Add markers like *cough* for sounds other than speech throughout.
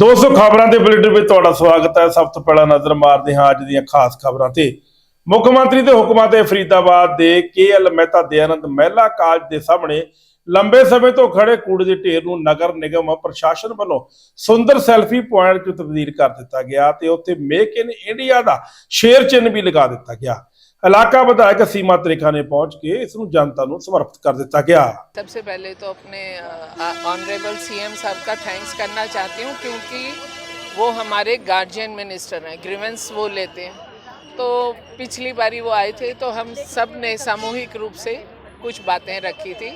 ਦੋਸਤੋ, ਖਬਰਾਂ ਦੇ ਬੁਲੇਟਿਨ ਵਿੱਚ ਤੁਹਾਡਾ ਸਵਾਗਤ ਹੈ। ਸਭ ਤੋਂ ਪਹਿਲਾਂ ਨਜ਼ਰ ਮਾਰਦੇ ਹਾਂ ਅੱਜ ਦੀਆਂ ਖਾਸ ਖਬਰਾਂ ਤੇ। ਮੁੱਖ ਮੰਤਰੀ ਦੇ ਹੁਕਮਾਂ ਤੇ ਫਰੀਦਾਬਾਦ ਦੇ ਕੇਐਲ ਮਹਿਤਾ ਦਯਾਨੰਦ ਮਹਿਲਾ ਕਾਲਜ ਦੇ ਸਾਹਮਣੇ ਲੰਬੇ ਸਮੇਂ ਤੋਂ ਖੜੇ ਕੂੜੇ ਦੇ ਢੇਰ ਨੂੰ ਨਗਰ ਨਿਗਮ ਪ੍ਰਸ਼ਾਸਨ ਵੱਲੋਂ ਸੁੰਦਰ ਸੈਲਫੀ ਪੁਆਇੰਟ 'ਚ ਤਬਦੀਲ ਕਰ ਦਿੱਤਾ ਗਿਆ ਤੇ ਉੱਥੇ ਮੇਕ ਇਨ ਇੰਡੀਆ ਦਾ ਸ਼ੇਰ ਚਿੰਨ੍ਹ ਵੀ ਲਗਾ ਦਿੱਤਾ ਗਿਆ। ਇਲਾਕਾ ਵਿਧਾਇਕ ਸੀਮਾ ਤ੍ਰਿਖਾ ਨੇ ਪਹੁੰਚ ਕੇ ਇਸ ਨੂੰ ਜਨਤਾ ਨੂੰ ਸਮਰਪਿਤ ਕਰ ਦਿੱਤਾ ਗਿਆ सबसे पहले तो अपने ऑनरेबल सीएम साहब का थैंक्स करना चाहती हूँ क्योंकि वो हमारे गार्जियन मिनिस्टर हैं ग्रीवेंस वो लेते हैं तो पिछली बारी वो आए थे तो हम सब ने सामूहिक रूप से कुछ बातें रखी थी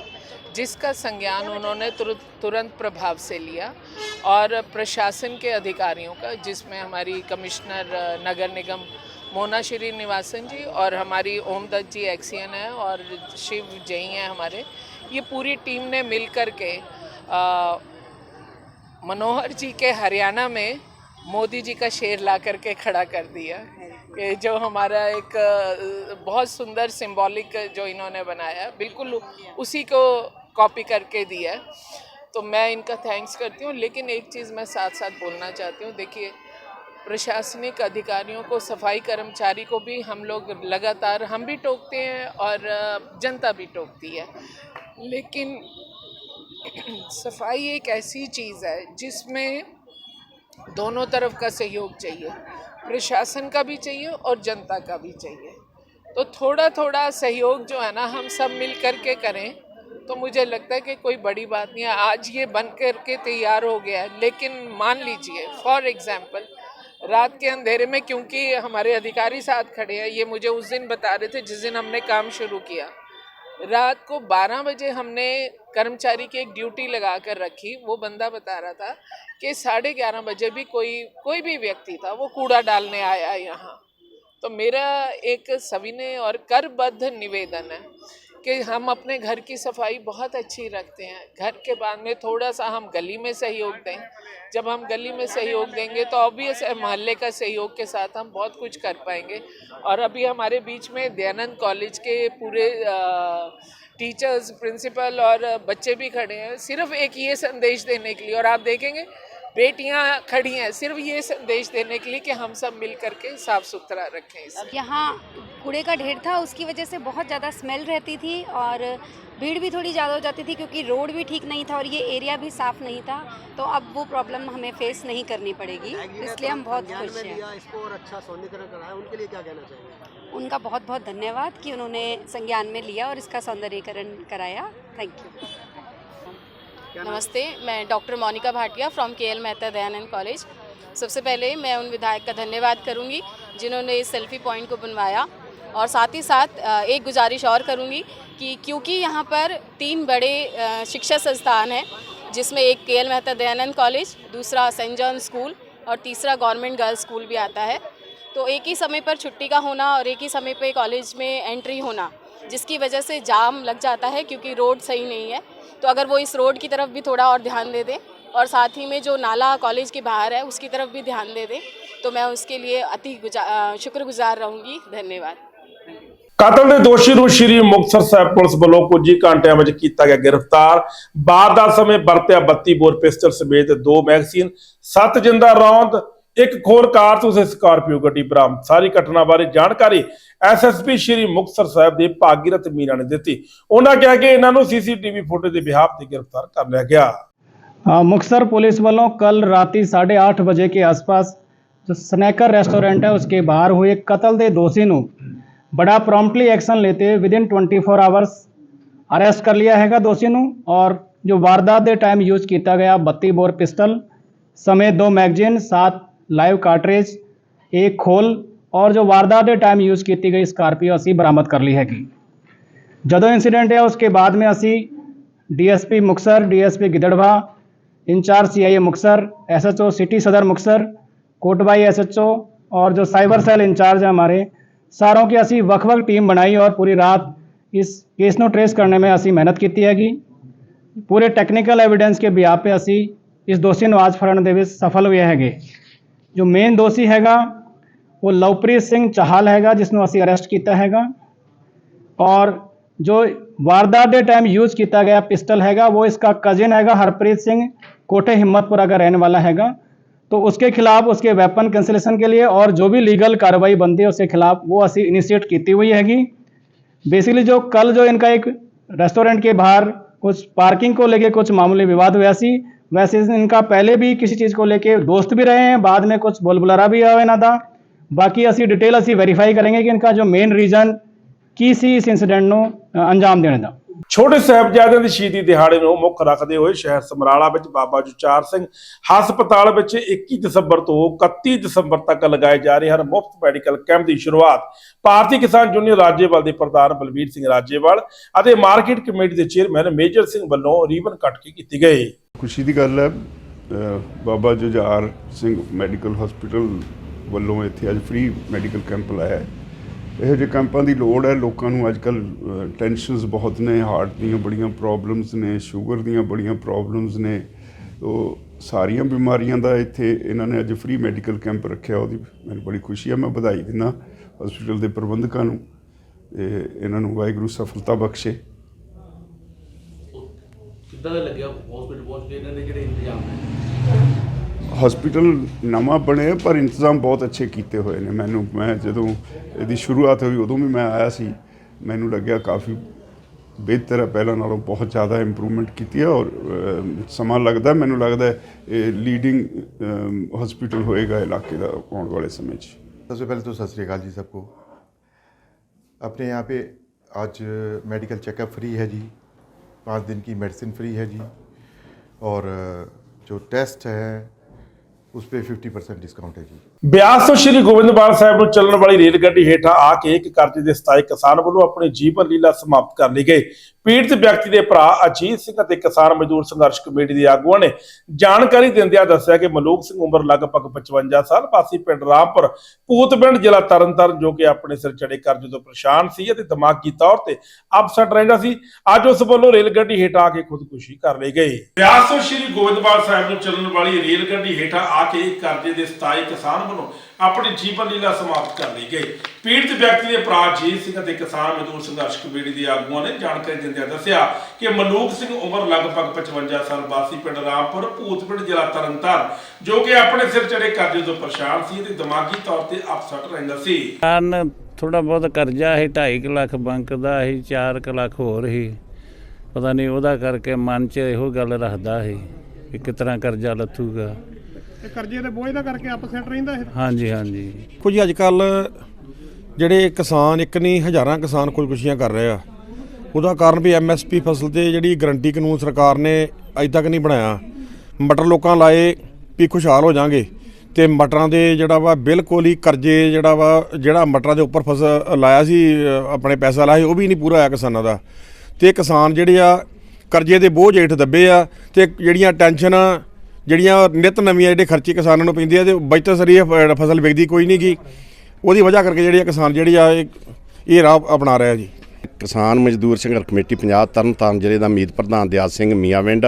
जिसका संज्ञान उन्होंने तुरंत तुरंत प्रभाव से लिया और प्रशासन के अधिकारियों का जिसमें हमारी कमिश्नर अ, नगर निगम मोना श्री निवासन जी और हमारी ओमदत्त जी एक्सियन है और शिव जई हैं हमारे। ये पूरी टीम ने मिल कर के मनोहर जी के हरियाणा में मोदी जी का शेर ला करके खड़ा कर दिया। कि जो हमारा एक बहुत सुंदर सिंबॉलिक जो इन्होंने बनाया, बिल्कुल उसी को कॉपी करके दिया। तो मैं इनका थैंक्स करती हूँ, लेकिन एक चीज़ मैं साथ साथ बोलना चाहती हूँ, देखिए प्रशासनिक अधिकारियों को, सफ़ाई कर्मचारी को भी हम लोग लगातार, हम भी टोकते हैं और जनता भी टोकती है। लेकिन *clears throat* सफ़ाई एक ऐसी चीज़ है जिसमें दोनों तरफ़ का सहयोग चाहिए। प्रशासन का भी चाहिए और जनता का भी चाहिए। तो थोड़ा थोड़ा सहयोग जो है ना, हम सब मिल कर के करें तो मुझे लगता है कि कोई बड़ी बात नहीं है। आज ये बन कर के तैयार हो गया है, लेकिन मान लीजिए, फॉर एग्जांपल रात के अंधेरे में क्योंकि हमारे अधिकारी साथ खड़े हैं, ये मुझे उस दिन बता रहे थे जिस दिन हमने काम शुरू किया। रात को 12 बजे हमने कर्मचारी की एक ड्यूटी लगा कर रखी, वो बंदा बता रहा था कि साढ़े ग्यारह बजे भी कोई कोई भी व्यक्ति था, वो कूड़ा डालने आया यहाँ। तो मेरा एक सविनय और करबद्ध निवेदन है कि हम अपने घर की सफ़ाई बहुत अच्छी रखते हैं। घर के बाद में थोड़ा सा हम गली में सहयोग दें। जब हम गली में सहयोग देंगे तो ऑब्वियस है, मोहल्ले का सहयोग के साथ हम बहुत कुछ कर पाएँगे। और अभी हमारे बीच में दयानंद कॉलेज के पूरे टीचर्स प्रिंसिपल और बच्चे भी खड़े हैं। सिर्फ़ एक ये संदेश देने के लिए, और आप देखेंगे बेटियाँ खड़ी हैं सिर्फ़ ये संदेश देने के लिए कि हम सब मिल करके साफ़ सुथरा रखें इसे। यहाँ कूड़े का ढेर था उसकी वजह से बहुत ज़्यादा स्मेल रहती थी और भीड़ भी थोड़ी ज़्यादा हो जाती थी क्योंकि रोड भी ठीक नहीं था और ये एरिया भी साफ़ नहीं था तो अब वो प्रॉब्लम हमें फेस नहीं करनी पड़ेगी। इसलिए हम बहुत खुश हैं। इसको और अच्छा सौंदर्यीकरण कराया उनके लिए क्या कहना चाहिए उनका बहुत बहुत धन्यवाद कि उन्होंने संज्ञान में लिया और इसका सौंदर्यीकरण कराया। थैंक यू नमस्ते, मैं doctor Monika Bhatia from K L Mehta Dayanand college सबसे पहले मैं उन विधायक का धन्यवाद करूँगी, जिन्होंने इस सेल्फी पॉइंट को बनवाया और साथ ही साथ एक गुजारिश और करूँगी कि क्योंकि यहाँ पर तीन बड़े शिक्षा संस्थान हैं, जिसमें एक K L Mehta Dayanand college दूसरा सेंट जॉन स्कूल और तीसरा गवर्नमेंट गर्ल्स स्कूल भी आता है। तो एक ही समय पर छुट्टी का होना और एक ही समय पर कॉलेज में एंट्री होना, जिसकी वजह से जाम लग जाता है क्योंकि रोड सही नहीं है। तो अगर वो इस रोड की तरफ भी थोड़ा और ध्यान दे दें और साथ ही में जो नाला कॉलेज के बाहर है उसकी तरफ भी ध्यान दे दें तो मैं उसके लिए अति गुजा अ, शुक्रगुजार रहूँगी धन्यवाद ਕਤਲ ਦੇ ਦੋਸ਼ੀ ਨੂੰ ਸ਼੍ਰੀ ਮੁਕਤਸਰ ਸਾਹਿਬ ਪੁਲਿਸ ਵੱਲੋਂ ਕੁਝ ਹੀ ਘੰਟਿਆਂ ਵਿੱਚ ਕੀਤਾ ਗਿਆ ਗ੍ਰਿਫਤਾਰ ਵਾਰਦਾਤ ਸਮੇਂ ਵਰਤਿਆ 32 ਬੋਰ ਪਿਸਟਲ ਸਮੇਤ ਦੋ ਮੈਗਜ਼ੀਨ ਸੱਤ ਜਿੰਦਾ ਰੌਂਦ ਇੱਕ ਖੋਰ ਕਾਰਤੂਸ ਤੇ ਸਕਾਰਪੀਓ ਗੱਡੀ ਬਰਾਮਦ ਸਾਰੀ ਘਟਨਾ ਬਾਰੇ ਜਾਣਕਾਰੀ ਐਸਐਸਪੀ ਸ਼੍ਰੀ ਮੁਕਤਸਰ ਸਾਹਿਬ ਦੇ ਭਾਗੀਰਥ ਮੀਨਾ ਨੇ ਦਿੱਤੀ ਉਹਨਾਂ ਕਿਹਾ ਕਿ ਇਹਨਾਂ ਨੂੰ ਸੀਸੀਟੀਵੀ ਫੁਟੇਜ ਦੇ ਬਿਹਾਫ ਤੇ ਗ੍ਰਿਫਤਾਰ ਕਰ ਲਿਆ ਗਿਆ हाँ, मुक्तसर पुलिस वालों कल रात साढ़े आठ बजे के आसपास जो स्नैकर रेस्टोरेंट है उसके बाहर हुए कत्ल ਦੇ ਦੋਸ਼ੀ ਨੂੰ ਬੜਾ ਪ੍ਰੋਮਪਟਲੀ ਐਕਸ਼ਨ लेते हुए विदिन 24 ਆਵਰਸ ਅਰੈਸਟ ਕਰ ਲਿਆ ਹੈਗਾ ਦੋਸ਼ੀ ਨੂੰ ਔਰ ਜੋ ਵਾਰਦਾਤ ਦੇ ਟਾਈਮ ਯੂਜ਼ ਕੀਤਾ ਗਿਆ 32 ਬੋਰ ਪਿਸਟਲ ਸਮੇਤ ਦੋ ਮੈਗਜ਼ੀਨ ਸਾਤ ਲਾਈਵ ਕਾਰਟ੍ਰਿਜ ਇੱਕ ਖੋਲ ਔਰ ਜੋ ਵਾਰਦਾਤ ਦੇ ਟਾਈਮ ਯੂਜ਼ ਕੀਤੀ ਗਈ ਸਕਾਰਪੀਓ ਅਸੀਂ ਬਰਾਮਦ ਕਰ ਲਈ ਹੈਗੀ ਜਦੋਂ ਇਨਸੀਡੈਂਟ ਹੈ ਉਸਕੇ ਬਾਅਦ में ਅਸੀਂ DSP Muktsar DSP Gidderbaha incharge CIA Muktsar SHO city Sadar Muktsar Kotbhai SHO और जो साइबर सेल इंचार्ज है हमारे सारों की ਅਸੀਂ ਵੱਖ-ਵੱਖ ਟੀਮ ਬਣਾਈ ਔਰ ਪੂਰੀ ਰਾਤ ਇਸ ਕੇਸ ਨੂੰ ਟ੍ਰੇਸ ਕਰਨੇ में ਅਸੀਂ ਮਿਹਨਤ ਕੀਤੀ ਹੈਗੀ ਪੂਰੇ ਟੈਕਨੀਕਲ ਐਵੀਡੈਂਸ ਕੇ ਬਿਆਪ ਤੇ ਅਸੀਂ ਇਸ ਦੋਸ਼ੀ ਨੂੰ ਅੱਜ ਫੜਨ ਦੇ ਵਿੱਚ ਸਫਲ ਹੋਏ ਹੈਗੇ ਜੋ ਮੇਨ ਦੋਸ਼ੀ ਹੈਗਾ ਉਹ ਲਵਪ੍ਰੀਤ ਸਿੰਘ ਚਾਹਲ ਹੈਗਾ ਜਿਸ ਨੂੰ ਅਸੀਂ ਅਰੈਸਟ ਕੀਤਾ ਹੈਗਾ ਔਰ ਜੋ ਵਾਰਦਾਤ ਦੇ ਟਾਈਮ ਯੂਜ਼ ਕੀਤਾ ਗਿਆ ਪਿਸਟਲ ਹੈਗਾ ਉਹ ਇਸਕਾ ਕਜ਼ਨ ਹੈਗਾ ਹਰਪ੍ਰੀਤ ਸਿੰਘ ਕੋਠੇ ਹਿੰਮਤਪੁਰਾ ਦਾ ਰਹਿਣ ਵਾਲਾ ਹੈਗਾ तो उसके खिलाफ उसके वेपन कैंसिलेशन के लिए और जो भी लीगल कार्रवाई बनती है उसके खिलाफ वो ਅਸੀਂ ਇਨੀਸ਼ੀਏਟ ਕੀਤੀ ਹੋਈ ਹੈਗੀ बेसिकली जो कल जो इनका एक रेस्टोरेंट के बाहर कुछ पार्किंग को लेके कुछ मामूली विवाद हुआ सी वैसे इनका पहले भी किसी चीज़ को लेके दोस्त भी रहे हैं बाद में कुछ बोल बुलारा भी ਹੋਇਆ ਇਹਨਾਂ ਦਾ ਬਾਕੀ ਅਸੀਂ ਡਿਟੇਲ ਅਸੀਂ ਵੈਰੀਫਾਈ ਕਰਾਂਗੇ ਕਿ ਇਨਕਾ ਜੋ ਮੇਨ ਰੀਜ਼ਨ ਕੀ ਸੀ ਇਸ ਇਨਸੀਡੈਂਟ ਨੂੰ ਅ, ਅੰਜਾਮ ਦੇਣ ਦਾ ਛੋਟੇ ਸਾਹਿਬਜ਼ਾਦਿਆਂ ਦੀ ਸ਼ਹੀਦੀ ਦਿਹਾੜੇ ਨੂੰ ਮੁੱਖ ਰੱਖਦੇ ਹੋਏ ਸ਼ਹਿਰ ਸਮਰਾਲਾ ਵਿੱਚ ਬਾਬਾ ਜੁਚਾਰ ਸਿੰਘ ਹਸਪਤਾਲ ਵਿੱਚ 21 ਦਸੰਬਰ ਤੋਂ 31 ਦਸੰਬਰ ਤੱਕ ਲਗਾਏ ਜਾ ਰਹੇ ਹਨ ਮੁਫਤ ਮੈਡੀਕਲ ਕੈਂਪ ਦੀ ਸ਼ੁਰੂਆਤ ਭਾਰਤੀ ਕਿਸਾਨ ਯੂਨੀਅਨ ਰਾਜੇਵਾਲ ਦੇ ਪ੍ਰਧਾਨ ਬਲਬੀਰ ਸਿੰਘ ਰਾਜੇਵਾਲ ਅਤੇ ਮਾਰਕੀਟ ਕਮੇਟੀ ਦੇ ਚੇਅਰਮੈਨ ਮੇਜਰ ਸਿੰਘ ਵੱਲੋਂ ਰੀਬਨ ਕੱਟ ਕੇ ਕੀਤੀ ਗਈ ਖੁਸ਼ੀ ਦੀ ਗੱਲ ਹੈ ਬਾਬਾ ਜੁਝਾਰ ਸਿੰਘ ਮੈਡੀਕਲ ਹਸਪੀਟਲ ਵੱਲੋਂ ਇੱਥੇ ਅੱਜ ਫ੍ਰੀ ਮੈਡੀਕਲ ਕੈਂਪ ਲਾਇਆ ਹੈ। ਇਹੋ ਜਿਹੇ ਕੈਂਪਾਂ ਦੀ ਲੋੜ ਹੈ, ਲੋਕਾਂ ਨੂੰ ਅੱਜ ਕੱਲ ਟੈਨਸ਼ਨਸ ਬਹੁਤ ਨੇ ਹਾਰਟ ਦੀਆਂ ਬੜੀਆਂ ਪ੍ਰੋਬਲਮਸ ਨੇ ਸ਼ੂਗਰ ਦੀਆਂ ਬੜੀਆਂ ਪ੍ਰੋਬਲਮਸ ਨੇ। ਤੋ ਸਾਰੀਆਂ ਬਿਮਾਰੀਆਂ ਦਾ ਇੱਥੇ ਇਹਨਾਂ ਨੇ ਅੱਜ ਫ੍ਰੀ ਮੈਡੀਕਲ ਕੈਂਪ ਰੱਖਿਆ, ਉਹਦੀ ਮੈਨੂੰ ਬੜੀ ਖੁਸ਼ੀ ਹੈ, ਮੈਂ ਵਧਾਈ ਦਿੰਦਾ ਹਸਪੀਟਲ ਦੇ ਪ੍ਰਬੰਧਕਾਂ ਨੂੰ ਇਹਨਾਂ ਨੂੰ ਵਾਹਿਗੁਰੂ ਸਫਲਤਾ ਬਖਸ਼ੇ। ਕਿੱਦਾਂ ਦਾ ਲੱਗਿਆ ਹਸਪੀਟਲ ਪਹੁੰਚ ਕੇ ਇਹਨਾਂ ਦੇ ਜਿਹੜੇ ਇੰਤਜ਼ਾਮ ਨੇ ਹਸਪੀਟਲ ਨਵਾਂ ਬਣਿਆ ਪਰ ਇੰਤਜ਼ਾਮ ਬਹੁਤ ਅੱਛੇ ਕੀਤੇ ਹੋਏ ਨੇ ਮੈਨੂੰ ਮੈਂ ਜਦੋਂ ਇਹਦੀ ਸ਼ੁਰੂਆਤ ਹੋਈ ਉਦੋਂ ਵੀ ਮੈਂ ਆਇਆ ਸੀ ਮੈਨੂੰ ਲੱਗਿਆ ਕਾਫੀ ਬਿਹਤਰ ਹੈ ਪਹਿਲਾਂ ਨਾਲੋਂ ਬਹੁਤ ਜ਼ਿਆਦਾ ਇੰਪਰੂਵਮੈਂਟ ਕੀਤੀ ਹੈ ਔਰ ਅਮ, ਸਮਾਂ ਲੱਗਦਾ ਹੈ, ਮੈਨੂੰ ਲੱਗਦਾ ਹੈ ਇਹ ਲੀਡਿੰਗ ਹਸਪੀਟਲ ਹੋਏਗਾ ਇਲਾਕੇ ਦਾ ਆਉਣ ਵਾਲੇ ਸਮੇਂ 'ਚ सबसे पहले तो सत श्रीकाल जी सबको अपने यहाँ पे आज मेडिकल चेकअप फ्री है जी पाँच दिन की मेडिसिन फ्री है जी और जो टेस्ट है ਉਸ ਤੇ 50% ਡਿਸਕਾਊਂਟ ਹੈ ਜੀ ਬਿਆਸ ਤੋਂ ਸ਼੍ਰੀ ਗੋਬਿੰਦਵਾਲ ਸਾਹਿਬ ਨੂੰ ਚੱਲਣ ਵਾਲੀ ਰੇਲ ਗੱਡੀ ਹੇਠਾਂ ਆ ਕੇ ਇੱਕ ਕਰਜ਼ੇ ਦੇ 27 ਕਿਸਾਨ ਵੱਲੋਂ ਆਪਣੀ ਜੀਵਨ ਲੀਲਾ ਸਮਾਪਤ ਕਰ ਲਈ ਗਈ। ਪੀੜਤ ਵਿਅਕਤੀ ਦੇ ਭਰਾ ਅਜੀਤ ਸਿੰਘ ਅਤੇ ਕਿਸਾਨ ਮਜ਼ਦੂਰ ਸੰਘਰਸ਼ ਕਮੇਟੀ ਦੇ ਆਗੂਆਂ ਨੇ ਜਾਣਕਾਰੀ ਦਿੰਦਿਆਂ ਦੱਸਿਆ ਕਿ ਮਲੂਕ ਸਿੰਘ ਉਮਰ ਲਗਭਗ 55 ਸਾਲ ਪਾਸੀ ਪਿੰਡ ਰਾਮਪੁਰ ਪੂਤਪਿੰਡ ਜ਼ਿਲ੍ਹਾ ਤਰਨਤਾਰਨ ਜੋ ਕਿ ਆਪਣੇ ਸਿਰ ਚੜੇ ਕਰਜ਼ੇ ਤੋਂ ਪਰੇਸ਼ਾਨ ਸੀ ਅਤੇ ਦਿਮਾਗੀ ਤੌਰ ਤੇ ਅਪਸੈਟ ਰਹਿੰਦਾ ਸੀ ਅੱਜ ਉਸ ਵੱਲੋਂ ਰੇਲ ਗੱਡੀ ਹੇਠਾਂ ਆ ਕੇ ਖੁਦਕੁਸ਼ੀ ਕਰ ਲਈ ਗਈ। ਬਿਆਸ ਤੋਂ ਸ਼੍ਰੀ ਗੋਬਿੰਦਵਾਲ ਸਾਹਿਬ ਨੂੰ ਚੱਲਣ ਵਾਲੀ ਰੇਲ ਗੱਡੀ ਹੇਠਾਂ ਆ ਕੇ ਕਰਜ਼ੇ ਦੇ ਸਥਾਈ ਕਿਸਾਨ ਵੱਲੋਂ ਆਪਣੀ ਜੀਵਨ ਲੀਲਾ ਸਮਾਪਤ ਕਰ ਲਈ ਗਈ। ਪੀੜਤ ਵਿਅਕਤੀ ਦੇ ਭਰਾ ਜੀਤ ਸਿੰਘ ਅਤੇ ਕਿਸਾਨ ਮਜ਼ਦੂਰ ਸੰਘਰਸ਼ ਕਮੇਟੀ ਦੇ ਆਗੂਆਂ ਨੇ ਜਾਣਕਾਰੀ ਦਿੰਦਿਆਂ ਦੱਸਿਆ ਕਿ ਮਲੂਕ ਸਿੰਘ ਉਮਰ ਲਗਭਗ 55 ਸਾਲ, ਵਾਸੀ ਪਿੰਡ ਰਾਮਪੁਰ, ਭੂਤਪਿੰਡ ਜ਼ਿਲ੍ਹਾ ਤਰਨਤਾਰਨ, ਜੋ ਕਿ ਆਪਣੇ ਸਿਰ ਚੜੇ ਕਰਜ਼ੇ ਤੋਂ ਪਰੇਸ਼ਾਨ ਸੀ ਅਤੇ ਦਿਮਾਗੀ ਤੌਰ ਤੇ ਅਪਸੈਟ ਰਹਿੰਦਾ ਸੀ। ਕਾਰਨ ਥੋੜਾ ਬਹੁਤ ਕਰਜ਼ਾ ਸੀ 2.5 ਲੱਖ ਬੈਂਕ ਦਾ ਸੀ 4 ਲੱਖ ਹੋਰ ਹੀ ਪਤਾ ਨਹੀਂ ਉਹਦਾ ਕਰਕੇ ਮਨ 'ਚ ਇਹੋ ਗੱਲ ਰੱਖਦਾ ਸੀ ਕਿ ਕਿਸ ਤਰ੍ਹਾਂ ਕਰਜ਼ਾ ਲੱਥੂਗਾ। ਤੇ ਕਰਜ਼ੇ ਦੇ ਬੋਝ ਦਾ ਕਰਕੇ ਅਪਸੈਟ ਰਹਿੰਦਾ ਇਹ? ਹਾਂਜੀ ਹਾਂਜੀ। ਕੁਝ ਅੱਜ ਕੱਲ ਜਿਹੜੇ ਕਿਸਾਨ ਇੱਕ ਨਹੀਂ ਹਜ਼ਾਰਾਂ ਕਿਸਾਨ ਖੁਦਕੁਸ਼ੀਆਂ ਕਰ ਰਹੇ ਆ। ਉਹਦਾ ਕਾਰਨ ਵੀ ਐਮਐਸਪੀ ਫਸਲ ਤੇ ਜਿਹੜੀ ਗਰੰਟੀ ਕਾਨੂੰਨ ਸਰਕਾਰ ਨੇ ਅਜੇ ਤੱਕ ਨਹੀਂ ਬਣਾਇਆ। ਮਟਰ ਲੋਕਾਂ ਲਾਏ ਵੀ ਖੁਸ਼ਹਾਲ ਹੋ ਜਾਾਂਗੇ ਤੇ ਮਟਰਾਂ ਦੇ ਜਿਹੜਾ ਵਾ ਬਿਲਕੁਲ ਹੀ ਕਰਜ਼ੇ ਜਿਹੜਾ ਵਾ ਜਿਹੜਾ ਮਟਰਾਂ ਦੇ ਉੱਪਰ ਫਸਲ ਲਾਇਆ ਸੀ ਆਪਣੇ ਪੈਸਾ ਲਾਇਆ ਸੀ, ਉਹ ਵੀ ਨਹੀਂ ਪੂਰਾ ਹੋਇਆ ਕਿਸਾਨਾਂ ਦਾ। ਤੇ ਕਿਸਾਨ ਜਿਹੜੇ ਆ ਕਰਜ਼ੇ ਦੇ ਬੋਝ ਹੇਠ ਦੱਬੇ ਆ ਤੇ ਜਿਹੜੀਆਂ ਟੈਨਸ਼ਨ ਜਿਹੜੀਆਂ ਨਿਤ ਨਵੀਆਂ ਜਿਹੜੇ ਖਰਚੇ ਕਿਸਾਨਾਂ ਨੂੰ ਪੈਂਦੇ ਆ ਤੇ ਬਚਤ ਸਰੀ ਫਸਲ ਵਿਕਦੀ ਕੋਈ ਨਹੀਂ ਗੀ। ਉਹਦੀ ਵਜ੍ਹਾ ਕਰਕੇ ਜਿਹੜੇ ਆ ਕਿਸਾਨ, ਜਿਹੜੇ ਆ ਇਹ ਇਹ ਰਾਹ ਅਪਣਾ ਰਿਹਾ ਜੀ। ਕਿਸਾਨ ਮਜ਼ਦੂਰ ਸੰਘਰਸ਼ ਕਮੇਟੀ ਪੰਜਾਬ ਤਰਨਤਾਰਨ ਜ਼ਿਲ੍ਹੇ ਦਾ ਮੀਤ ਪ੍ਰਧਾਨ ਦਿਆਲ ਸਿੰਘ ਮੀਆਂਵਿੰਡ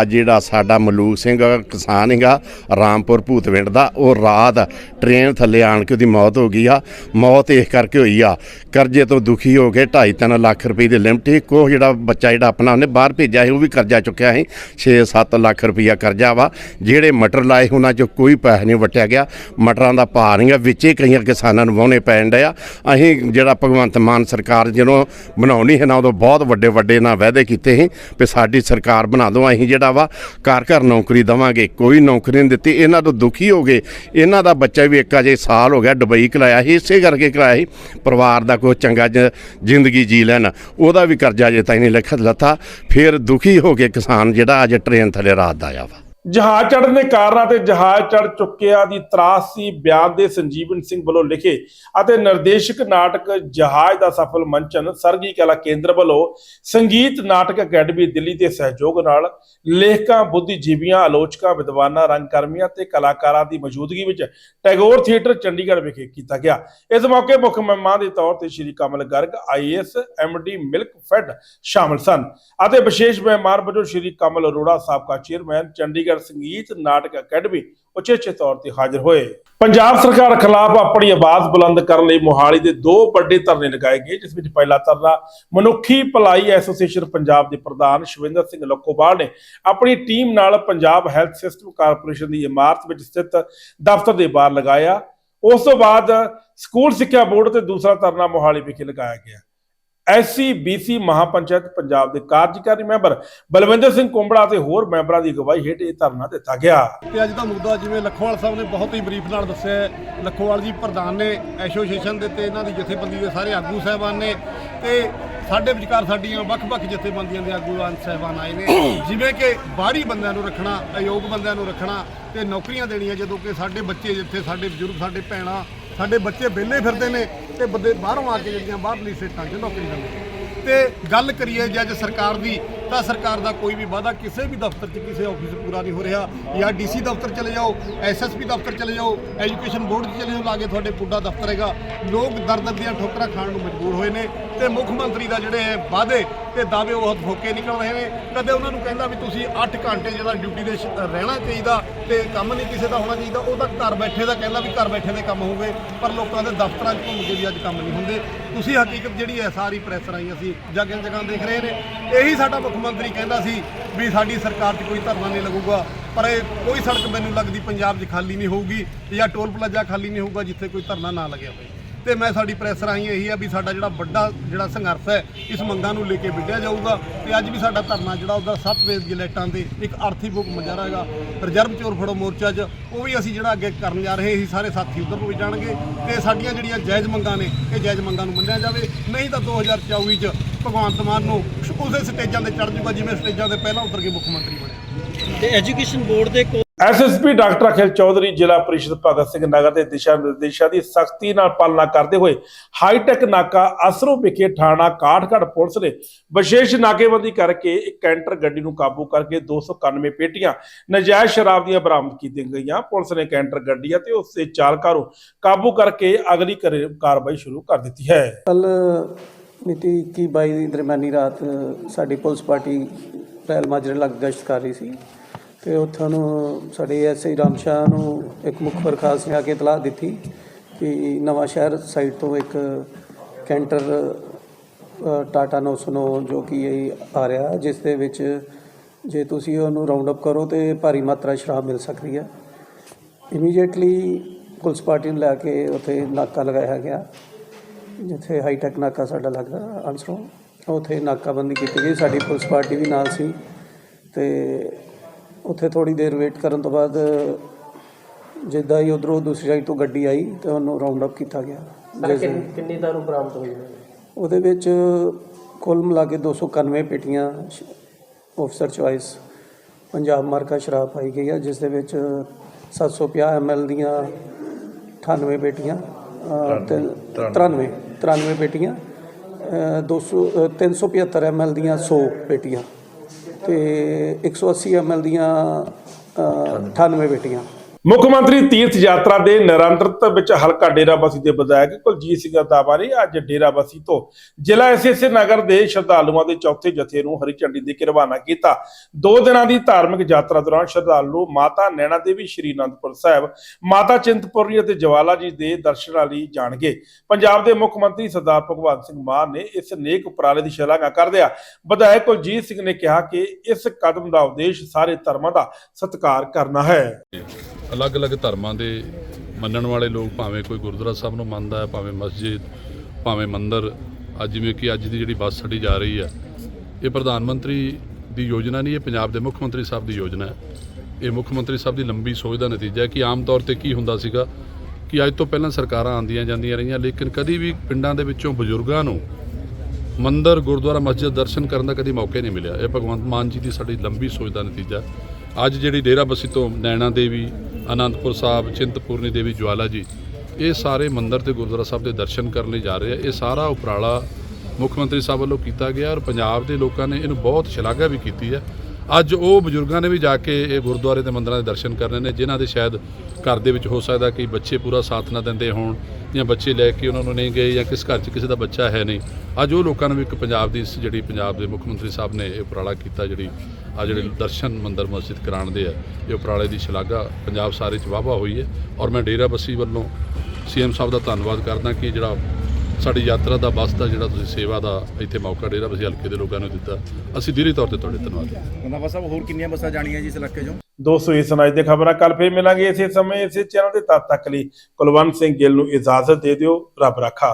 ਅੱਜ ਜਿਹੜਾ ਸਾਡਾ ਮਲੂਕ ਸਿੰਘ ਕਿਸਾਨ ਹੈਗਾ, ਰਾਮਪੁਰ ਭੂਤਵਿੰਡ ਦਾ, ਉਹ ਰਾਤ ਟ੍ਰੇਨ ਥੱਲੇ ਆਣ ਕੇ ਉਹਦੀ ਮੌਤ ਹੋ ਗਈ ਆ। ਮੌਤ ਇਸ ਕਰਕੇ ਹੋਈ ਆ, ਕਰਜ਼ੇ ਤੋਂ ਦੁਖੀ ਹੋ ਕੇ 2.5 ਲੱਖ ਰੁਪਏ ਦੀ ਲਿਮਟ ਸੀ। ਕੋ ਜਿਹੜਾ ਬੱਚਾ ਜਿਹੜਾ ਆਪਣਾ ਉਹਨੇ ਬਾਹਰ ਭੇਜਿਆ ਸੀ, ਉਹ ਵੀ ਕਰਜ਼ਾ ਚੁੱਕਿਆ ਸੀ। 6-7 ਲੱਖ ਰੁਪਈਆ ਕਰਜ਼ਾ ਵਾ। ਜਿਹੜੇ ਮਟਰ ਲਾਏ ਉਹਨਾਂ 'ਚੋਂ ਕੋਈ ਪੈਸਾ ਨਹੀਂ ਵਟਿਆ ਗਿਆ। ਮਟਰਾਂ ਦਾ ਭਾਅ ਨਹੀਂ ਆ ਵਿੱਚੇ ਕਈਆਂ ਕਿਸਾਨਾਂ ਨੂੰ ਵਾਹੁਣੇ ਪੈਣ ਡਿਆ ਅਸੀਂ ਜਿਹੜਾ ਭਗਵੰਤ ਮਾਨ ਸਰਕਾਰ ਜਦੋਂ ਬਣਾਉਣੀ ਹੈ, ਨਾ ਉਦੋਂ ਬਹੁਤ ਵੱਡੇ ਵੱਡੇ ਨਾ ਵਾਅਦੇ ਕੀਤੇ ਸੀ ਵੀ ਸਾਡੀ ਸਰਕਾਰ ਬਣਾ ਦੋ ਅਸੀਂ ਜਿਹੜਾ ਵਾ, ਘਰ ਘਰ ਨੌਕਰੀ ਦਵਾਂਗੇ, ਕੋਈ ਨੌਕਰੀ ਨਹੀਂ ਦਿੱਤੀ, ਇਹਨਾਂ ਤੋਂ ਦੁਖੀ ਹੋ ਗਏ। ਇਹਨਾਂ ਦਾ ਬੱਚਾ ਵੀ ਇੱਕ ਅਜੇ ਸਾਲ ਹੋ ਗਿਆ ਦੁਬਈ ਕਲਾਇਆ ਸੀ, ਇਸੇ ਕਰਕੇ ਕਲਾਇਆ ਸੀ। ਪਰਿਵਾਰ ਦਾ ਕੋਈ ਚੰਗਾ ਜ- ਜ਼ਿੰਦਗੀ ਜੀ ਲੈਣ, ਉਹਦਾ ਵੀ ਕਰਜ਼ਾ ਅਜੇ ਤਾਈ ਨਹੀਂ ਲਿਖ ਲੱਥਾ ਫਿਰ ਦੁਖੀ ਹੋ ਕੇ ਕਿਸਾਨ ਜਿਹੜਾ ਅੱਜ ਟ੍ਰੇਨ ਥੱਲੇ ਰਾਤ ਦਾ ਆਇਆ ਵਾ। ਜਹਾਜ਼ ਚੜ੍ਹਨ ਦੇ ਕਾਰਨਾਂ ਤੇ ਜਹਾਜ਼ ਚੜ੍ਹ ਚੁੱਕਿਆ ਦੀ ਤਰਾਸੀ ਬਿਆਨ ਦੇ ਸੰਜੀਵਨ ਸਿੰਘ ਵੱਲੋਂ ਲਿਖੇ ਅਤੇ ਨਿਰਦੇਸ਼ਕ ਨਾਟਕ ਜਹਾਜ਼ ਦਾ ਸਫਲ ਮੰਚਨ ਸਰਗੀ ਕਲਾ ਕੇਂਦਰ ਵੱਲੋਂ ਸੰਗੀਤ ਨਾਟਕ ਅਕੈਡਮੀ ਦਿੱਲੀ ਦੇ ਸਹਿਯੋਗ ਨਾਲ ਲੇਖਕਾਂ, ਬੁੱਧੀਜੀਵੀਆਂ, ਆਲੋਚਕਾਂ, ਵਿਦਵਾਨਾਂ, ਰੰਗਕਰਮੀਆਂ ਤੇ ਕਲਾਕਾਰਾਂ ਦੀ ਮੌਜੂਦਗੀ ਵਿੱਚ ਟੈਗੋਰ ਥੀਏਟਰ ਚੰਡੀਗੜ੍ਹ ਵਿਖੇ ਕੀਤਾ ਗਿਆ। ਇਸ ਮੌਕੇ ਮੁੱਖ ਮਹਿਮਾਨ ਦੇ ਤੌਰ ਤੇ Shri Kamal Garg IAS MD milk fed ਸ਼ਾਮਲ ਸਨ ਅਤੇ ਵਿਸ਼ੇਸ਼ ਮਹਿਮਾਨ ਵਜੋਂ ਸ਼੍ਰੀ ਕਮਲ ਅਰੋੜਾ, ਸਾਬਕਾ ਚੇਅਰਮੈਨ, ਚੰਡੀਗੜ੍ਹ ਸੰਗੀਤ ਨਾਟਕ ਅਕੈਡਮੀ ਉਚੇਚੇ ਤੌਰ ਤੇ ਹਾਜ਼ਰ ਹੋਏ। ਪੰਜਾਬ ਸਰਕਾਰ ਖਿਲਾਫ ਆਪਣੀ ਆਵਾਜ਼ ਬੁਲੰਦ ਕਰਨ ਲਈ ਮੋਹਾਲੀ ਦੇ ਦੋ ਵੱਡੇ ਧਰਨੇ ਲਗਾਏ ਗਏ, ਜਿਸ ਵਿੱਚ ਪਹਿਲਾ ਧਰਨਾ ਮਨੁੱਖੀ ਭਲਾਈ ਐਸੋਸੀਏਸ਼ਨ ਪੰਜਾਬ ਦੇ ਪ੍ਰਧਾਨ ਸ਼ਵਿੰਦਰ ਸਿੰਘ ਲੱਖੋਵਾਲ ਨੇ ਆਪਣੀ ਟੀਮ ਨਾਲ ਪੰਜਾਬ ਹੈਲਥ ਸਿਸਟਮ ਕਾਰਪੋਰੇਸ਼ਨ ਦੀ ਇਮਾਰਤ ਵਿੱਚ ਸਥਿਤ ਦਫ਼ਤਰ ਦੇ ਬਾਹਰ ਲਗਾਇਆ। ਉਸ ਤੋਂ ਬਾਅਦ ਸਕੂਲ ਸਿੱਖਿਆ ਬੋਰਡ ਤੇ ਦੂਸਰਾ ਧਰਨਾ ਮੋਹਾਲੀ ਵਿਖੇ ਲਗਾਇਆ ਗਿਆ। ਐਸਸੀ ਬੀਸੀ ਮਹਾਪੰਚਾਇਤ ਪੰਜਾਬ ਦੇ ਕਾਰਜਕਾਰੀ ਮੈਂਬਰ ਬਲਵਿੰਦਰ ਸਿੰਘ ਕੁੰਬੜਾ ਤੇ ਹੋਰ ਮੈਂਬਰਾਂ ਦੀ ਅਗਵਾਈ ਹੇਠ ਇਹ ਧਰਨਾ ਦਿੱਤਾ ਗਿਆ। ਤੇ ਅੱਜ ਦਾ ਮੁੱਦਾ ਜਿਵੇਂ ਲੱਖੋਵਾਲ ਸਾਹਿਬ ਨੇ ਬਹੁਤ ਹੀ ਬਰੀਫ ਨਾਲ ਦੱਸਿਆ ਲੱਖੋਵਾਲ ਜੀ ਪ੍ਰਧਾਨ ਨੇ ਐਸੋਸੀਏਸ਼ਨ ਦੇ ਤੇ ਇਹਨਾਂ ਦੀ ਜਥੇਬੰਦੀ ਦੇ ਸਾਰੇ ਆਗੂ ਸਾਹਿਬਾਨ ਨੇ ਤੇ ਸਾਡੇ ਵਿਚਕਾਰ ਸਾਡੀਆਂ ਵੱਖ-ਵੱਖ ਜਥੇਬੰਦੀਆਂ ਦੇ ਆਗੂਵਾਨ ਸਾਹਿਬਾਨ ਆਏ ਨੇ। *coughs* ਜਿਵੇਂ ਕਿ ਬਾਹਰੀ ਬੰਦਿਆਂ ਨੂੰ ਰੱਖਣਾ ਅਯੋਗ ਬੰਦਿਆਂ ਨੂੰ ਰੱਖਣਾ ਤੇ ਨੌਕਰੀਆਂ ਦੇਣੀਆਂ ਜਦੋਂ ਕਿ ਸਾਡੇ ਬੱਚੇ ਜਿੱਥੇ ਸਾਡੇ ਬਜ਼ੁਰਗ ਸਾਡੇ ਭੈਣਾਂ ਸਾਡੇ ਬੱਚੇ ਵਿਹਲੇ ਫਿਰਦੇ ਨੇ ਤੇ ਬੰਦੇ ਬਾਹਰੋਂ ਆ ਕੇ ਜਿਹੜੀਆਂ ਬਾਹਰਲੀ ਸਟੇਟਾਂ 'ਚ ਨੌਕਰੀ ਕਰਦੇ ਤੇ ਗੱਲ ਕਰੀਏ ਜੇ ਅੱਜ ਸਰਕਾਰ ਦੀ ਤਾਂ ਸਰਕਾਰ ਦਾ ਕੋਈ ਵੀ ਵਾਅਦਾ ਕਿਸੇ ਵੀ ਦਫ਼ਤਰ 'ਚ, ਕਿਸੇ ਆਫਿਸ 'ਚ ਪੂਰਾ ਨਹੀਂ ਹੋ ਰਿਹਾ। ਜਾਂ ਡੀਸੀ ਦਫ਼ਤਰ ਚਲੇ ਜਾਓ ਐਸਐਸਪੀ ਦਫ਼ਤਰ ਚਲੇ ਜਾਓ ਐਜੂਕੇਸ਼ਨ ਬੋਰਡ 'ਚ ਚਲੇ ਜਾਓ ਲਾਗੇ ਤੁਹਾਡੇ ਪੁੱਡਾ ਦਫ਼ਤਰ ਹੈਗਾ। ਲੋਕ ਦਰਦ ਦੀਆਂ ਠੋਕਰਾਂ ਖਾਣ ਨੂੰ ਮਜਬੂਰ ਹੋਏ ਨੇ ਤੇ ਮੁੱਖ ਮੰਤਰੀ ਦਾ ਜਿਹੜੇ ਵਾਅਦੇ ਤੇ ਦਾਅਵੇ ਉਹ ਫੋਕੇ ਨਿਕਲ ਰਹੇ ਨੇ। ਕਦੇ ਉਹਨਾਂ ਨੂੰ ਕਹਿੰਦਾ ਵੀ ਤੁਸੀਂ 8 ਘੰਟੇ ਜਿਹੜਾ ਡਿਊਟੀ ਦੇ ਸ਼- ਰਹਿਣਾ ਚਾਹੀਦਾ ਤੇ ਕੰਮ ਨਹੀਂ ਕਿਸੇ ਦਾ ਹੋਣਾ ਚਾਹੀਦਾ, ਉਹ ਤਾਂ ਘਰ ਬੈਠੇ ਦਾ ਕਹਿੰਦਾ ਵੀ ਘਰ ਬੈਠੇ ਦੇ ਕੰਮ ਹੋਵੇ, ਪਰ ਲੋਕਾਂ ਦੇ ਦਫ਼ਤਰਾਂ 'ਚ ਘੁੰਮ ਕੇ ਵੀ ਅੱਜ ਕੰਮ ਨਹੀਂ ਹੁੰਦੇ। ਤੁਸੀਂ ਹਕੀਕਤ ਜਿਹੜੀ ਹੈ ਸਾਰੀ ਪ੍ਰੈਸ ਰਾਹੀਂ ਅਸੀਂ ਜਗ੍ਹਾ ਜਗ੍ਹਾ ਦੇਖ ਰਹੇ ਨੇ, ਇਹੀ ਸਾਡਾ ਮੁੱਖ ਮੰਤਰੀ ਕਹਿੰਦਾ ਸੀ ਵੀ ਸਾਡੀ ਸਰਕਾਰ 'ਚ ਕੋਈ ਧਰਨਾ ਨਹੀਂ ਲੱਗੂਗਾ, ਪਰ ਇਹ ਕੋਈ ਸੜਕ ਮੈਨੂੰ ਲੱਗਦੀ ਪੰਜਾਬ 'ਚ ਖਾਲੀ ਨਹੀਂ ਹੋਊਗੀ ਜਾਂ ਟੋਲ ਪਲਾਜ਼ਾ ਖਾਲੀ ਨਹੀਂ ਹੋਊਗਾ ਜਿੱਥੇ ਕੋਈ ਧਰਨਾ ਨਾ ਲੱਗਿਆ ਹੋਵੇ। ਤੇ ਮੈਂ ਸਾਡੀ ਪ੍ਰੈਸ ਰਾਹੀਂ ਇਹੀ ਆ ਵੀ ਸਾਡਾ ਜਿਹੜਾ ਵੱਡਾ ਜਿਹੜਾ ਸੰਘਰਸ਼ ਹੈ, ਇਸ ਮੰਗਾਂ ਨੂੰ ਲੈ ਕੇ ਵਿੱਢਿਆ ਜਾਊਗਾ ਤੇ ਅੱਜ ਵੀ ਸਾਡਾ ਧਰਨਾ ਜਿਹੜਾ ਉਹਦਾ ਸੱਤ ਵੇਦ ਦੀ ਲਾਈਟਾਂ ਤੇ ਇੱਕ ਆਰਥੀ ਬੁੱਕ ਮਜਾਰਾ ਹੈਗਾ, ਰਿਜ਼ਰਵ ਚੋਰ ਫੜੋ ਮੋਰਚਾ 'ਚ, ਉਹ ਵੀ ਅਸੀਂ ਜਿਹੜਾ ਅੱਗੇ ਕਰਨ ਜਾ ਰਹੇ ਸੀ, ਸਾਰੇ ਸਾਥੀ ਉਧਰ ਨੂੰ ਵੀ ਜਾਣਗੇ ਤੇ ਸਾਡੀਆਂ ਜਿਹੜੀਆਂ ਜਾਇਜ਼ ਮੰਗਾਂ ਨੇ, ਇਹ ਜਾਇਜ਼ ਮੰਗਾਂ ਨੂੰ ਮੰਨਿਆ ਜਾਵੇ, ਨਹੀਂ ਤਾਂ 2024 'ਚ ਭਗਵੰਤ ਮਾਨ ਨੂੰ ਉਸੇ ਸਟੇਜਾਂ ਤੇ ਚੜ੍ਹ ਜੂਗਾ ਜਿਵੇਂ ਸਟੇਜਾਂ ਤੇ ਪਹਿਲਾਂ ਉਤਰ ਕੇ ਮੁੱਖ ਮੰਤਰੀ ਬਣੇ। ਤੇ ਐਜੂਕੇਸ਼ਨ ਬੋਰਡ ਦੇ ਐਸਐਸਪੀ ਡਾਕਟਰ ਅਖਿਲ ਚੌਧਰੀ ਜ਼ਿਲ੍ਹਾ ਪ੍ਰੀਸ਼ਦ ਭਗਤ ਸਿੰਘ ਨਗਰ ਦੇ ਦਿਸ਼ਾ ਨਿਰਦੇਸ਼ਾਂ ਦੀ ਸਖਤੀ ਨਾਲ ਪਾਲਣਾ ਕਰਦੇ ਹੋਏ ਹਾਈਟੈਕ ਨਾਕਾ ਅਸਰੋ ਵਿਖੇ ਥਾਣਾ ਕਾਠਗੜ੍ਹ ਪੁਲਿਸ ਨੇ ਵਿਸ਼ੇਸ਼ ਨਾਕੇਬੰਦੀ ਕਰਕੇ ਇੱਕ ਕੈਂਟਰ ਗੱਡੀ ਨੂੰ ਕਾਬੂ ਕਰਕੇ 291 ਪੇਟੀਆਂ ਨਜਾਇਜ਼ ਸ਼ਰਾਬ ਦੀਆਂ ਬਰਾਮਦ ਕੀਤੀਆਂ ਗਈਆਂ। ਪੁਲਿਸ ਨੇ ਕੈਂਟਰ ਗੱਡੀ ਅਤੇ ਉਸ ਦੇ ਚਾਲਕਾਂ ਨੂੰ ਕਾਬੂ ਕਰਕੇ ਅਗਲੀ ਕਰੇ- ਕਾਰਵਾਈ ਸ਼ੁਰੂ ਕਰ ਦਿੱਤੀ ਹੈ। ਕੱਲ ਮਿਤੀ 21 22 ਦੀ ਦਰਮਿਆਨੀ ਰਾਤ ਸਾਡੀ ਪੁਲਿਸ ਪਾਰਟੀ ਪਹਿਲ ਮਾਜਰੇ ਲੱਗ ਗਸ਼ਤ ਕਰ ਰਹੀ ਸੀ ਤੇ ਉੱਥੋਂ ਨੂੰ ਸਾਡੇ ਐਸਆਈ ਰਾਮਸ਼ਾਹ ਨੂੰ ਇੱਕ ਮੁੱਖ ਪ੍ਰਕਾਸ਼ ਨੇ ਆ ਕੇ ਇਤਲਾਹ ਦਿੱਤੀ ਕਿ ਨਵਾਂ ਸ਼ਹਿਰ ਸਾਈਡ ਤੋਂ ਇੱਕ ਕੈਂਟਰ ਅ, ਟਾਟਾ 909 ਜੋ ਕਿ ਆ ਰਿਹਾ ਜਿਸ ਦੇ ਵਿੱਚ ਜੇ ਤੁਸੀਂ ਉਹਨੂੰ ਰਾਉਂਡ ਅਪ ਕਰੋ ਤੇ ਭਾਰੀ ਮਾਤਰਾ ਸ਼ਰਾਬ ਮਿਲ ਸਕਦੀ ਹੈ। ਇਮੀਡੀਏਟਲੀ ਪੁਲਿਸ ਪਾਰਟੀ ਨੂੰ ਲੈ ਕੇ ਉੱਥੇ ਨਾਕਾ ਲਗਾਇਆ ਗਿਆ ਜਿੱਥੇ ਹਾਈਟੈਕ ਨਾਕਾ ਸਾਡਾ ਲੱਗਦਾ ਅੰਸਰੋਂ ਉੱਥੇ ਨਾਕਾਬੰਦੀ ਕੀਤੀ ਗਈ ਸਾਡੀ ਪੁਲਿਸ ਪਾਰਟੀ ਵੀ ਨਾਲ ਸੀ ਤੇ ਉੱਥੇ ਥੋੜੀ ਦੇਰ ਵੇਟ ਕਰਨ ਤੋਂ ਬਾਅਦ ਜਿੱਦਾਂ ਹੀ ਉਧਰੋਂ ਦੂਸਰੀ ਸਾਈਡ ਤੋਂ ਗੱਡੀ ਆਈ ਤੇ ਉਹਨੂੰ ਰਾਉਂਡ ਅਪ ਕੀਤਾ ਗਿਆ। ਜਿਸ ਦੇ- ਕਿੰਨੀ ਦਾਰੂ ਬਰਾਮਦ ਹੋਈ ਉਹਦੇ ਵਿੱਚ ਕੁੱਲ ਮਿਲਾ ਕੇ 291 ਪੇਟੀਆਂ ਆਫਸਰ ਚੁਆਇਸ ਪੰਜਾਬ ਮਾਰਕਾ ਸ਼ਰਾਬ ਪਾਈ ਗਈ ਹੈ ਜਿਸ ਦੇ ਵਿੱਚ 750 ਐਮਐਲ ਦੀਆਂ 98 ਪੇਟੀਆਂ ਅ, ਤੇ 93 93 ਪੇਟੀਆਂ ਅ, 200 ਅ, 375 ਐਮਐਲ ਦੀਆਂ 100 ਪੇਟੀਆਂ। ਤੇ 180 ਐਮਐਲ ਦੀਆਂ ਅ, 98 ਪੇਟੀਆਂ ਮੁੱਖ ਮੰਤਰੀ ਤੀਰਥ ਯਾਤਰਾ ਦੇ ਨਿਰੰਤਰਤਾ ਵਿੱਚ ਹਲਕਾ ਡੇਰਾਬੱਸੀ ਦੇ ਵਿਧਾਇਕ ਕੁਲਜੀਤ ਸਿੰਘ ਰੰਧਾਵਾ ਨੇ ਅੱਜ ਡੇਰਾਬੱਸੀ ਤੋਂ ਜ਼ਿਲ੍ਹਾ ਐਸਐਸਏ ਨਗਰ ਦੇ ਸ਼ਰਧਾਲੂਆਂ ਦੇ ਚੌਥੇ ਜਥੇ ਨੂੰ ਹਰੀ ਝੰਡੀ ਦੇ ਕੇ ਰਵਾਨਾ ਕੀਤਾ। ਦੋ ਦਿਨਾਂ ਦੀ ਧਾਰਮਿਕ ਯਾਤਰਾ ਦੌਰਾਨ ਸ਼ਰਧਾਲੂ ਮਾਤਾ ਨੈਣਾ ਦੇਵੀ, ਸ਼੍ਰੀ ਅਨੰਦਪੁਰ ਸਾਹਿਬ, ਮਾਤਾ ਚਿੰਤਪੁਰਨੀ ਅਤੇ ਜਵਾਲਾ ਜੀ ਦੇ ਦਰਸ਼ਨਾਂ ਲਈ ਜਾਣਗੇ। ਪੰਜਾਬ ਦੇ ਮੁੱਖ ਮੰਤਰੀ ਸਰਦਾਰ ਭਗਵੰਤ ਸਿੰਘ ਮਾਨ ਨੇ ਇਸ ਨੇਕ ਉਪਰਾਲੇ ਦੀ ਸ਼ਲਾਘਾ ਕਰਦਿਆਂ ਵਿਧਾਇਕ ਕੁਲਜੀਤ ਸਿੰਘ ਨੇ ਕਿਹਾ ਕਿ ਇਸ ਕਦਮ ਦਾ ਉਦੇਸ਼ ਸਾਰੇ ਧਰਮਾਂ ਦਾ ਸਤਿਕਾਰ ਕਰਨਾ ਹੈ। ਅਲੱਗ-ਅਲੱਗ ਧਰਮਾਂ ਦੇ ਮੰਨਣ ਵਾਲੇ ਲੋਕ ਭਾਵੇਂ ਕੋਈ ਗੁਰਦੁਆਰਾ ਸਾਹਿਬ ਨੂੰ ਮੰਨਦਾ ਹੈ, ਭਾਵੇਂ ਮਸਜਿਦ, ਭਾਵੇਂ ਮੰਦਰ, ਅੱਜ ਜਿਵੇਂ ਕਿ ਅੱਜ ਦੀ ਜਿਹੜੀ ਬੱਸ ਸਾਡੀ ਜਾ ਰਹੀ ਹੈ, ਇਹ ਪ੍ਰਧਾਨ ਮੰਤਰੀ ਦੀ ਯੋਜਨਾ ਨਹੀਂ, ਇਹ ਪੰਜਾਬ ਦੇ ਮੁੱਖ ਮੰਤਰੀ ਸਾਹਿਬ ਦੀ ਯੋਜਨਾ ਹੈ। ਇਹ ਮੁੱਖ ਮੰਤਰੀ ਸਾਹਿਬ ਦੀ ਲੰਬੀ ਸੋਚ ਦਾ ਨਤੀਜਾ ਹੈ ਕਿ ਆਮ ਤੌਰ ਤੇ ਕੀ ਹੁੰਦਾ ਸੀਗਾ ਕਿ ਅੱਜ ਤੋਂ ਪਹਿਲਾਂ ਸਰਕਾਰਾਂ ਆਉਂਦੀਆਂ ਜਾਂਦੀਆਂ ਰਹੀਆਂ, ਲੇਕਿਨ ਕਦੀ ਵੀ ਪਿੰਡਾਂ ਦੇ ਵਿੱਚੋਂ ਬਜ਼ੁਰਗਾਂ ਨੂੰ ਮੰਦਰ, ਗੁਰਦੁਆਰਾ, ਮਸਜਿਦ ਦਰਸ਼ਨ ਕਰਨ ਦਾ ਕਦੀ ਮੌਕੇ ਨਹੀਂ ਮਿਲਿਆ। ਇਹ ਭਗਵੰਤ ਮਾਨ ਜੀ ਦੀ ਸਾਡੀ ਲੰਬੀ ਸੋਚ ਦਾ ਨਤੀਜਾ ਅੱਜ ਜਿਹੜੀ ਡੇਰਾ ਬੱਸੀ ਤੋਂ ਨੈਣਾ ਦੇਵੀ ਅਨੰਦਪੁਰ ਸਾਹਿਬ, ਚਿੰਤਪੂਰਨੀ ਦੇਵੀ ਜਵਾਲਾ ਜੀ, ਇਹ ਸਾਰੇ ਮੰਦਿਰ ਤੇ ਗੁਰਦੁਆਰਾ ਸਾਹਿਬ ਦੇ ਦਰਸ਼ਨ ਕਰਨ ਲਈ ਜਾ ਰਹੇ ਆ। ਇਹ ਸਾਰਾ ਉਪਰਾਲਾ ਮੁੱਖ ਮੰਤਰੀ ਸਾਹਿਬ ਵੱਲੋਂ ਕੀਤਾ ਗਿਆ ਔਰ ਪੰਜਾਬ ਦੇ ਲੋਕਾਂ ਨੇ ਇਹਨੂੰ ਬਹੁਤ ਸ਼ਲਾਘਾ ਵੀ ਕੀਤੀ ਹੈ। ਅੱਜ ਉਹ ਬਜ਼ੁਰਗਾਂ ਨੇ ਵੀ ਜਾ ਕੇ ਇਹ ਗੁਰਦੁਆਰੇ ਤੇ ਮੰਦਰਾਂ ਦੇ ਦਰਸ਼ਨ ਕਰਨੇ ਨੇ, ਜਿਨ੍ਹਾਂ ਦੇ ਸ਼ਾਇਦ ਘਰ ਦੇ ਵਿੱਚ ਹੋ ਸਕਦਾ ਕਿ ਬੱਚੇ ਪੂਰਾ ਸਾਥ ਨਾ ਦਿੰਦੇ ਹੋਣ ਜਾਂ ਬੱਚੇ ਲੈ ਕੇ ਉਹਨਾਂ ਨੂੰ ਨਹੀਂ ਗਏ ਜਾਂ ਕਿਸ ਘਰ 'ਚ ਕਿਸੇ ਦਾ ਬੱਚਾ ਹੈ ਨਹੀਂ। ਅੱਜ ਉਹ ਲੋਕਾਂ ਨੂੰ ਵੀ ਇੱਕ ਪੰਜਾਬ ਦੀ ਜਿਹੜੀ ਪੰਜਾਬ ਦੇ ਮੁੱਖ ਮੰਤਰੀ ਸਾਹਿਬ ਨੇ ਇਹ ਉਪਰਾਲਾ ਕੀਤਾ, ਜਿਹੜੀ ਆ ਜਿਹੜੇ ਦਰਸ਼ਨ ਮੰਦਰ ਮਸਜਿਦ ਕਰਾਉਣ ਦੇ ਆ ਇਹ ਉਪਰਾਲੇ ਦੀ ਸ਼ਲਾਘਾ ਪੰਜਾਬ ਸਾਰੇ ਚ ਵਾਹਵਾ ਹੋਈ ਹੈ। ਔਰ ਮੈਂ ਡੇਰਾ ਬੱਸੀ ਵੱਲੋਂ ਸੀਐਮ ਸਾਹਿਬ ਦਾ ਧੰਨਵਾਦ ਕਰਦਾ ਕਿ ਜਿਹੜਾ ਸਾਡੀ ਯਾਤਰਾ ਦਾ ਬੱਸ ਦਾ ਜਿਹੜਾ ਤੁਸੀਂ ਸੇਵਾ ਦਾ ਇੱਥੇ ਮੌਕਾ ਡੇਰਾ ਬੱਸੀ ਹਲਕੇ ਦੇ ਲੋਕਾਂ ਨੂੰ ਦਿੱਤਾ ਅਸੀਂ ਦਿਲੀ ਤੌਰ ਤੇ ਤੁਹਾਡੇ ਧੰਨਵਾਦੀ ਹਾਂ। ਰੰਧਾਵਾ ਸਾਹਿਬ ਹੋਰ ਕਿੰਨੀਆਂ ਬੱਸਾਂ ਜਾਣੀਆਂ ਜੀ ਇਸ ਇਲਾਕੇ ਚੋਂ? ਦੋਸਤੋ ਇਸ ਸੁਣਾਈ ਦੇ ਖਬਰਾਂ ਕੱਲ ਫੇਰ ਮਿਲਾਂਗੇ। ਇਸੇ ਸਮੇਂ ਇਸੇ ਚੈਨਲ ਦੇ ਤਦ ਤੱਕ ਲਈ ਕੁਲਵੰਤ ਸਿੰਘ ਗਿੱਲ ਨੂੰ ਇਜਾਜ਼ਤ ਦੇ ਦਿਓ। ਰੱਬ ਰਾਖਾ।